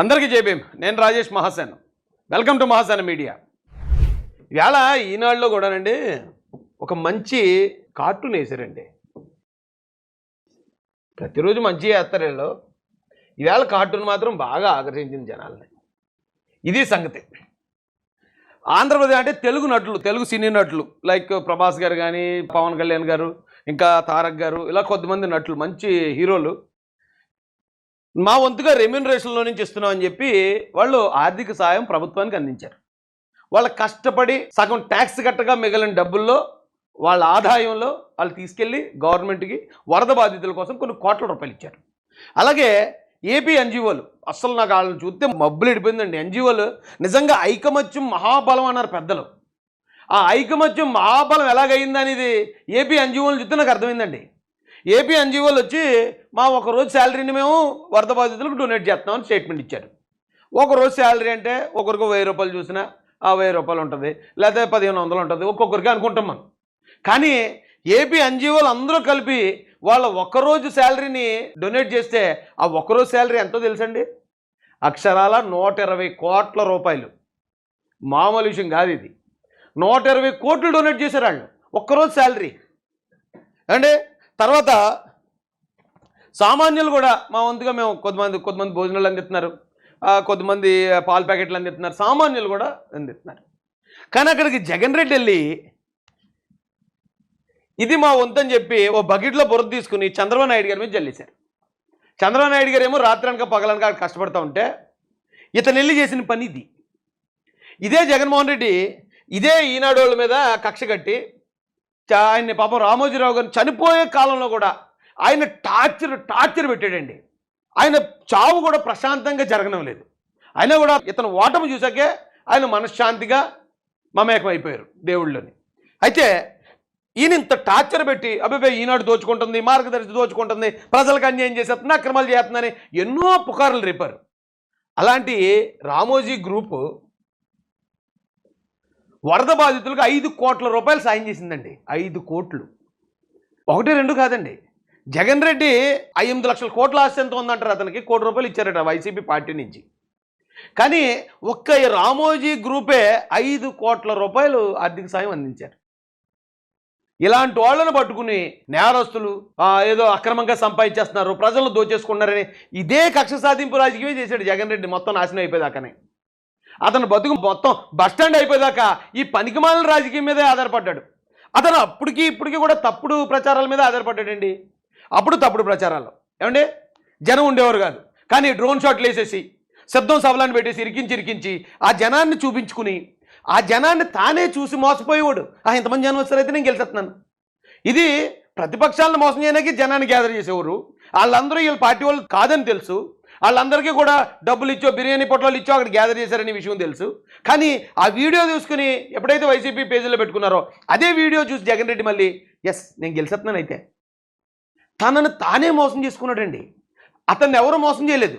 అందరికీ జేబీఎం నేను Rajesh Mahasen. Welcome to Mahasena media. ఇవాళ ఈనాడులో కూడానండి ఒక మంచి కార్టూన్ వేసారండి ప్రతిరోజు మంచిగా వేస్తారు వీళ్ళు. ఇవాళ కార్టూన్ మాత్రం బాగా ఆకర్షించింది జనాల్ని. ఇది సంగతి. ఆంధ్రప్రదేశ్ అంటే తెలుగు నటులు తెలుగు సినీ నటులు. లైక్ ప్రభాస్ గారు కానీ పవన్ కళ్యాణ్ గారు ఇంకా తారక్ గారు ఇలా కొద్దిమంది నటులు మంచి హీరోలు. మా వంతుగా రెమ్యూనరేషన్లో నుంచి ఇస్తున్నామని చెప్పి వాళ్ళు ఆర్థిక సాయం ప్రభుత్వానికి అందించారు. వాళ్ళ కష్టపడి సగం ట్యాక్స్ కట్టగా మిగిలిన డబ్బుల్లో వాళ్ళ ఆదాయంలో వాళ్ళు తీసుకెళ్ళి గవర్నమెంట్కి వరద బాధితుల కోసం కొన్ని కోట్ల రూపాయలు ఇచ్చారు. అలాగే ఏపీ ఎన్జిఓలు అస్సలు నాకు వాళ్ళని చూస్తే మబ్బులు ఇడిపోయిందండి. ఎన్జిఓలు నిజంగా ఐకమత్యం మహాబలం అన్నారు పెద్దలు. ఆ ఐకమత్యం మహాబలం ఎలాగైంది అనేది ఏపీ ఎన్జిఓలు చూస్తే నాకు అర్థమైందండి. ఏపీ ఎన్జిఓలు వచ్చి మా ఒకరోజు శాలరీని మేము వరద బాధితులకు డొనేట్ చేస్తామని స్టేట్మెంట్ ఇచ్చారు. ఒకరోజు శాలరీ అంటే ఒకరికి వెయ్యి రూపాయలు చూసినా ఆ వెయ్యి రూపాయలు ఉంటుంది లేకపోతే పదిహేను వందలు ఉంటుంది ఒక్కొక్కరికి అనుకుంటాం మనం. కానీ ఏపీ ఎన్జిఓలు అందరూ కలిపి వాళ్ళ ఒక్కరోజు శాలరీని డొనేట్ చేస్తే ఆ ఒక్కరోజు శాలరీ ఎంతో తెలుసండి? అక్షరాల నూట ఇరవై కోట్ల రూపాయలు. మామూలు విషయం కాదు ఇది. నూట ఇరవై కోట్లు డొనేట్ చేశారు వాళ్ళు. ఒక్కరోజు శాలరీ. అంటే తర్వాత సామాన్యులు కూడా మా వంతుగా మేము కొద్దిమంది కొద్దిమంది భోజనాలు అందిస్తున్నారు. కొద్దిమంది పాల ప్యాకెట్లు అందిస్తున్నారు. సామాన్యులు కూడా అందిస్తున్నారు. కానీ అక్కడికి జగన్ రెడ్డి వెళ్ళి ఇది మా వంతని చెప్పి ఓ బకెట్లో బురద తీసుకుని చంద్రబాబు నాయుడు గారి మీద జల్లేశారు. చంద్రబాబు నాయుడు గారు ఏమో రాత్రనక పగలనక కష్టపడతా ఉంటే ఇతను వెళ్ళి చేసిన పని ఇది. ఇదే జగన్మోహన్ రెడ్డి ఇదే ఈనాడు వాళ్ళ మీద కక్ష కట్టి ఆయన్ని పాపం రామోజీరావు గారు చనిపోయే కాలంలో కూడా ఆయన టార్చర్ టార్చర్ పెట్టాడండి. ఆయన చావు కూడా ప్రశాంతంగా జరగడం లేదు. అయినా కూడా ఇతను ఓటమి చూసాకే ఆయన మనశ్శాంతిగా మమేకం అయిపోయారు దేవుళ్ళని. అయితే ఈయన ఇంత టార్చర్ పెట్టి అబ్బాయి ఈనాడు దోచుకుంటుంది మార్గదర్శి దోచుకుంటుంది ప్రజలకు అన్యాయం చేసేస్తున్న అక్రమాలు చేస్తుందని ఎన్నో పుకార్లు రేపారు. అలాంటి రామోజీ గ్రూపు వరద బాధితులకు ఐదు కోట్ల రూపాయలు సాయం చేసిందండి. ఐదు కోట్లు. ఒకటి రెండు కాదండి. జగన్ రెడ్డి ఐదు లక్షల కోట్ల ఆస్తి ఎంత ఉందంటారు అతనికి? కోటి రూపాయలు ఇచ్చారట వైసీపీ పార్టీ నుంచి. కానీ ఒక్క రామోజీ గ్రూపే ఐదు కోట్ల రూపాయలు ఆర్థిక సాయం అందించారు. ఇలాంటి వాళ్ళను పట్టుకుని నేరస్తులు ఏదో అక్రమంగా సంపాదించేస్తున్నారు ప్రజలను దోచేసుకున్నారని ఇదే కక్ష సాధింపు రాజకీయమే చేశాడు జగన్ రెడ్డి. మొత్తం నాశనం అయిపోయేదాకానే. అతను బతుకు మొత్తం బస్టాండ్ అయిపోయేదాకా ఈ పనికిమాలిన రాజకీయం మీదే ఆధారపడ్డాడు. అతను అప్పటికి ఇప్పటికీ కూడా తప్పుడు ప్రచారాల మీద ఆధారపడ్డాడండి. అప్పుడు తప్పుడు ప్రచారాలు. ఏమండి? జనం ఉండేవారు కాదు. కానీ డ్రోన్ షాట్లు వేసేసి శబ్దం సవలాన్ని పెట్టేసి ఇరికించి ఇరికించి ఆ జనాన్ని చూపించుకుని ఆ జనాన్ని తానే చూసి మోసపోయేవాడు. ఆ ఇంతమంది జనం వస్తారైతే నేను గెలిచేస్తున్నాను. ఇది ప్రతిపక్షాలను మోసం చేయడానికి జనాన్ని గ్యాదర్ చేసేవారు. వాళ్ళందరూ వీళ్ళ పార్టీ వాళ్ళు కాదని తెలుసు. వాళ్ళందరికీ కూడా డబ్బులు ఇచ్చో బిర్యానీ పొట్లాలు ఇచ్చో అక్కడ గ్యాదర్ చేశారనే విషయం తెలుసు. కానీ ఆ వీడియో చూసుకుని ఎప్పుడైతే వైసీపీ పేజీలో పెట్టుకున్నారో అదే వీడియో చూసి జగన్ రెడ్డి మళ్ళీ ఎస్ నేను గెలిచేస్తున్నాను అయితే. తనను తానే మోసం చేసుకున్నాడండి. అతన్ని ఎవరు మోసం చేయలేదు.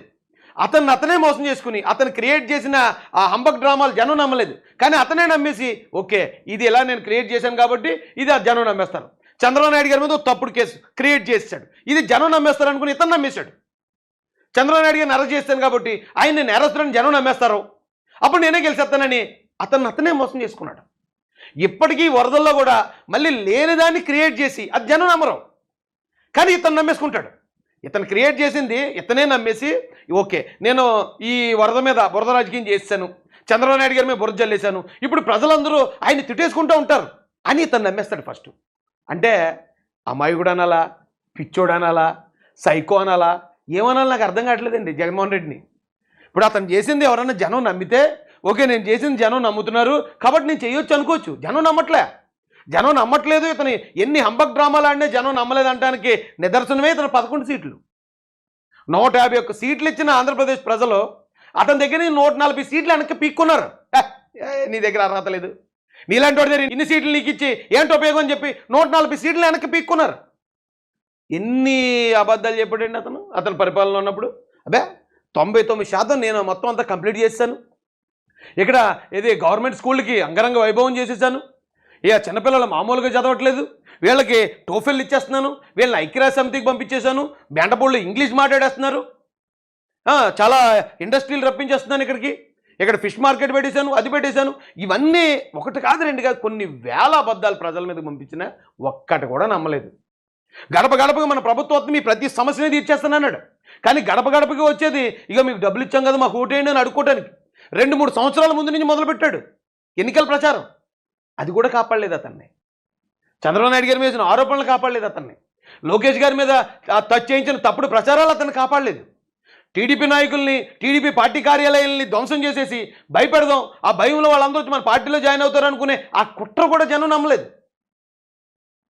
అతన్ని అతనే మోసం చేసుకుని అతను క్రియేట్ చేసిన ఆ హంబక్ డ్రామాలు జనం నమ్మలేదు. కానీ అతనే నమ్మేసి ఓకే ఇది ఎలా నేను క్రియేట్ చేశాను కాబట్టి ఇది ఆ జనం నమ్మేస్తారు. చంద్రబాబు నాయుడు గారి మీద ఒక తప్పుడు కేసు క్రియేట్ చేశాడు ఇది జనం నమ్మేస్తారు అనుకుని ఇతను నమ్మేశాడు. చంద్రబాబు నాయుడు గారిని అరెస్ట్ చేస్తాను కాబట్టి ఆయన నేరస్తులను జనం నమ్మేస్తారు. అప్పుడు నేనే గెలిచేస్తానని అతన్ని అతనే మోసం చేసుకున్నాడు. ఇప్పటికీ వరదల్లో కూడా మళ్ళీ లేనిదాన్ని క్రియేట్ చేసి అది జనం నమ్మరు. కానీ ఇతను నమ్మేసుకుంటాడు. ఇతను క్రియేట్ చేసింది ఇతనే నమ్మేసి ఓకే నేను ఈ వరద మీద బురద రాజకీయం చేస్తాను చంద్రబాబు నాయుడు గారి మీద బురద జల్లేశాను ఇప్పుడు ప్రజలందరూ ఆయన తిట్టేసుకుంటూ ఉంటారు అని ఇతను నమ్మేస్తాడు ఫస్ట్. అంటే అమాయకుడు అనాలా పిచ్చోడు అనాలా సైకో అనాలా ఏమనాలి నాకు అర్థం కావట్లేదండి జగన్మోహన్ రెడ్డిని. ఇప్పుడు అతను చేసింది ఎవరన్నా జనం నమ్మితే ఓకే నేను చేసింది జనం నమ్ముతున్నారు కాబట్టి నేను చేయొచ్చు అనుకోవచ్చు. జనం నమ్మట్లే. జనం నమ్మట్లేదు ఇతని ఎన్ని హంబక్ డ్రామాలు ఆడినా జనం నమ్మలేదు నిదర్శనమే ఇతను పదకొండు సీట్లు. నూట యాభై ఒక్క సీట్లు ఇచ్చిన ఆంధ్రప్రదేశ్ ప్రజలు అతని దగ్గర నూట నలభై సీట్లు వెనక్కి పీక్కున్నారు. నీ దగ్గర అర్హత లేదు. నీలాంటి వాడి దగ్గర ఇన్ని సీట్లు నీకు ఇచ్చి ఏంటి ఉపయోగం అని చెప్పి నూట నలభై సీట్లు వెనక్కి పీక్కున్నారు. ఎన్ని అబద్ధాలు చెప్పాడండి అతను? అతని పరిపాలన ఉన్నప్పుడు? అబ్బే తొంభై తొమ్మిది శాతం నేను మొత్తం అంతా కంప్లీట్ చేశాను ఇక్కడ ఇది గవర్నమెంట్ స్కూల్కి అంగరంగ వైభవం చేసేసాను. ఇక చిన్నపిల్లలు మామూలుగా చదవట్లేదు. వీళ్ళకి టోఫెల్ ఇచ్చేస్తున్నాను. వీళ్ళని ఐక్యరాజ్య సమితికి పంపించేశాను. బెండపూళ్ళు ఇంగ్లీష్ మాట్లాడేస్తున్నారు. చాలా ఇండస్ట్రీలు రప్పించేస్తున్నాను ఇక్కడికి. ఇక్కడ ఫిష్ మార్కెట్ పెట్టేశాను అది పెట్టేశాను. ఇవన్నీ ఒకటి కాదు రెండు కాదు కొన్ని వేల అబద్ధాలు ప్రజల మీద పంపించిన ఒక్కటి కూడా నమ్మలేదు. గడప గడపకి మన ప్రభుత్వం మీ ప్రతి సమస్యని తీర్చేస్తానన్నాడు కానీ గడప గడపకి వచ్చేది ఇక మీకు డబ్బులు ఇచ్చాం కదా మాకు ఓటేయండి అని అడుక్కోవడానికి రెండు మూడు సంవత్సరాల ముందు నుంచి మొదలుపెట్టాడు. ఎన్నికల ప్రచారం. అది కూడా కాపాడలేదు అతన్ని. చంద్రబాబు నాయుడు గారి మీద వచ్చిన ఆరోపణలు కాపాడలేదు అతన్ని. లోకేష్ గారి మీద ఆ టచ్ చేయించిన తప్పుడు ప్రచారాలు అతన్ని కాపాడలేదు. టీడీపీ నాయకుల్ని టీడీపీ పార్టీ కార్యాలయాల్ని ధ్వంసం చేసేసి భయపెడదాం. ఆ భయంలో వాళ్ళందరూ మన పార్టీలో జాయిన్ అవుతారు అనుకునే ఆ కుట్ర కూడా జనం నమ్మలేదు.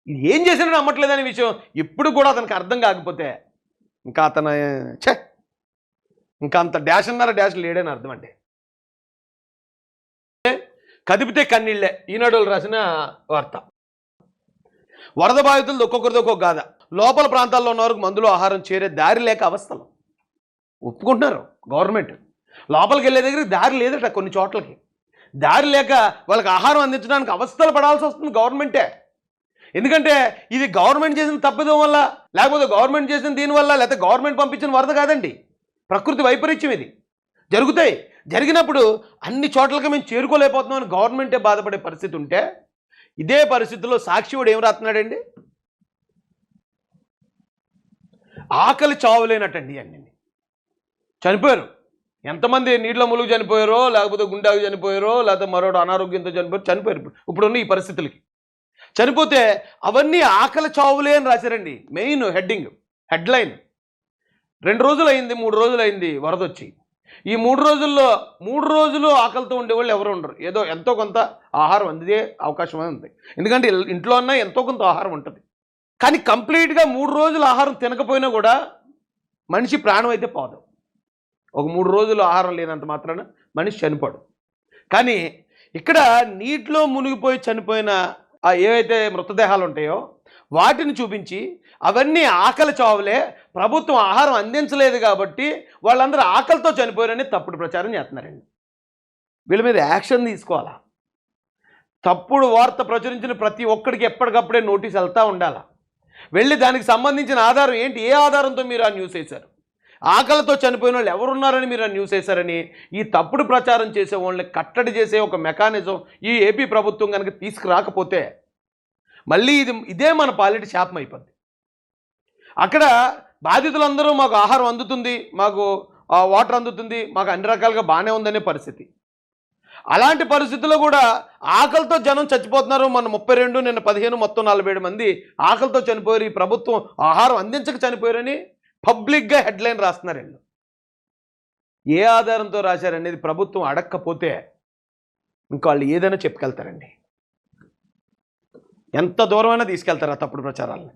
ఏం చేసినా నమ్మట్లేదనే విషయం ఇప్పుడు కూడా అతనికి అర్థం కాకపోతే ఇంకా అతను ఛే! ఇంకా అంత డాష్ అన్నారా? డాష్ లేడని అర్థం అంటే. కదిపితే కన్నీళ్ళే. ఈనాడు రాసిన వార్త. వరద బాధితులు ఒక్కొక్కరిది ఒక్కొక్క గాథ. లోపల ప్రాంతాల్లో ఉన్న వరకు మందులు ఆహారం చేరే దారి లేక అవస్థలు. ఒప్పుకుంటున్నారు గవర్నమెంట్. లోపలికి వెళ్ళే దగ్గర దారి లేదట కొన్ని చోట్లకి. దారి లేక వాళ్ళకి ఆహారం అందించడానికి అవస్థలు పడాల్సి వస్తుంది గవర్నమెంటే. ఎందుకంటే ఇది గవర్నమెంట్ చేసిన తప్పిదం వల్ల లేకపోతే గవర్నమెంట్ చేసిన దీనివల్ల లేకపోతే గవర్నమెంట్ పంపించిన వరద కాదండి. ప్రకృతి వైపరీత్యం ఇది. జరుగుతాయి. జరిగినప్పుడు అన్ని చోట్లకి మేము చేరుకోలేకపోతున్నాం అని గవర్నమెంటే బాధపడే పరిస్థితి ఉంటే ఇదే పరిస్థితుల్లో సాక్షివుడు ఏం రాస్తున్నాడండి? ఆకలి చావులేనట్టండి అన్ని చనిపోయారు. ఎంతమంది నీళ్ళ ములుగు చనిపోయారో లేకపోతే గుండాకు చనిపోయారో లేకపోతే మరో అనారోగ్యంతో చనిపోయారు చనిపోయారు ఇప్పుడు. ఇప్పుడున్న ఈ పరిస్థితులకి. చనిపోతే అవన్నీ ఆకలి చావులే అని రాశారండి. Main heading headline. రెండు రోజులు అయింది మూడు రోజులు అయింది వరద వచ్చి ఈ మూడు రోజుల్లో మూడు రోజులు ఆకలితో ఉండేవాళ్ళు ఎవరు ఉండరు. ఏదో ఎంతో కొంత ఆహారం అందిదే అవకాశం ఉంది. ఎందుకంటే ఇంట్లో అన్నా ఎంతో కొంత ఆహారం ఉంటుంది. కానీ కంప్లీట్గా మూడు రోజులు ఆహారం తినకపోయినా కూడా మనిషి ప్రాణం అయితే పోదు. ఒక మూడు రోజులు ఆహారం లేనంత మాత్రాన మనిషి చనిపోడు. కానీ ఇక్కడ నీటిలో మునిగిపోయి చనిపోయిన ఆ ఏవైతే మృతదేహాలు ఉంటాయో వాటిని చూపించి అవన్నీ ఆకలి చావులే ప్రభుత్వం ఆహారం అందించలేదు కాబట్టి వాళ్ళందరూ ఆకలితో చనిపోయారని తప్పుడు ప్రచారం చేస్తున్నారండి. వీళ్ళ మీద యాక్షన్ తీసుకోవాలా? తప్పుడు వార్త ప్రచురించిన ప్రతి ఒక్కడికి ఎప్పటికప్పుడే నోటీస్ వెళ్తూ ఉండాలా? వెళ్ళి దానికి సంబంధించిన ఆధారం ఏంటి? ఏ ఆధారంతో మీరు ఆ న్యూస్ వేశారు? ఆకలితో చనిపోయిన వాళ్ళు ఎవరున్నారని మీరు న్యూస్ వేశారని ఈ తప్పుడు ప్రచారం చేసే వాళ్ళని కట్టడి చేసే ఒక మెకానిజం ఈ ఏపీ ప్రభుత్వం కనుక తీసుకురాకపోతే మళ్ళీ ఇది ఇదే మన పాలిటి శాపం అయిపోద్ది. అక్కడ బాధితులందరూ మాకు ఆహారం అందుతుంది మాకు వాటర్ అందుతుంది మాకు అన్ని రకాలుగా బాగానే ఉందనే పరిస్థితి. అలాంటి పరిస్థితుల్లో కూడా ఆకలితో జనం చచ్చిపోతున్నారు. మన ముప్పై రెండు నిన్న పదిహేను మొత్తం నలభై ఏడు మంది ఆకలితో చనిపోయారు. ఈ ప్రభుత్వం ఆహారం అందించక చనిపోయారని పబ్లిక్గా హెడ్లైన్ రాస్తున్నారు వీళ్ళు ఏ ఆధారంతో రాశారనేది ప్రభుత్వం అడక్కపోతే ఇంకా వాళ్ళు ఏదైనా చెప్పుకెళ్తారండి ఎంత దూరమైనా తీసుకెళ్తారు ఆ తప్పుడు ప్రచారాలను?